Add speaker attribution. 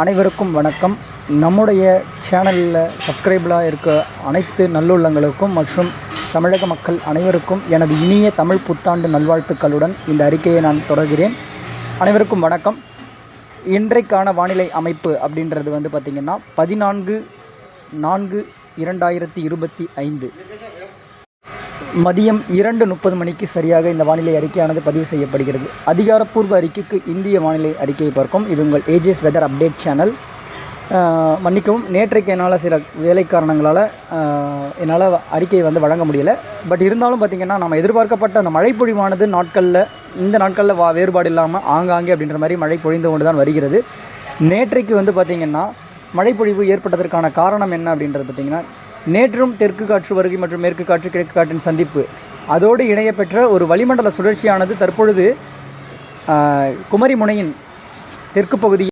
Speaker 1: அனைவருக்கும் வணக்கம். நம்முடைய சேனலில் சப்ஸ்கிரைபிளாக இருக்க அனைத்து நல்லுள்ளங்களுக்கும் மற்றும் தமிழக மக்கள் அனைவருக்கும் எனது இனிய தமிழ் புத்தாண்டு நல்வாழ்த்துக்களுடன் இந்த அறிக்கையை நான் தொடர்கிறேன். அனைவருக்கும் வணக்கம். இன்றைக்கான வானிலை அமைப்பு அப்படின்றது வந்து பார்த்திங்கன்னா பதினான்கு நான்கு இரண்டாயிரத்தி இருபத்தி ஐந்து. மதியம் இரண்டு முப்பது மணிக்கு சரியாக இந்த வானிலை அறிக்கையானது பதிவு செய்யப்படுகிறது. அதிகாரப்பூர்வ அறிக்கைக்கு இந்திய வானிலை அறிக்கையை பார்க்கும் இது உங்கள் ஏஜிஎஸ் வெதர் அப்டேட் சேனல் மன்னிக்கவும் நேற்றைக்கு என்னால் சில வேலை காரணங்களால் என்னால் அறிக்கையை வந்து வழங்க முடியலை. பட் இருந்தாலும் பார்த்திங்கன்னா நம்ம எதிர்பார்க்கப்பட்ட அந்த மழைப்பொழிவானது நாட்களில் இந்த நாட்களில் வா வேறுபாடு இல்லாமல் ஆங்காங்கே அப்படின்ற மாதிரி மழை பொழிந்து கொண்டு தான் வருகிறது. நேற்றைக்கு வந்து பார்த்திங்கன்னா மழைப்பொழிவு ஏற்பட்டதற்கான காரணம் என்ன அப்படின்றது பார்த்திங்கன்னா நேற்றும் தெற்கு காற்று வருகை மற்றும் மேற்கு காற்று கிழக்கு காற்றின் சந்திப்பு. அதோடு இணையப்பெற்ற ஒரு வளிமண்டல சுழற்சியானது தற்பொழுது குமரிமுனையின் குமரி முனையின் தெற்கு பகுதியில்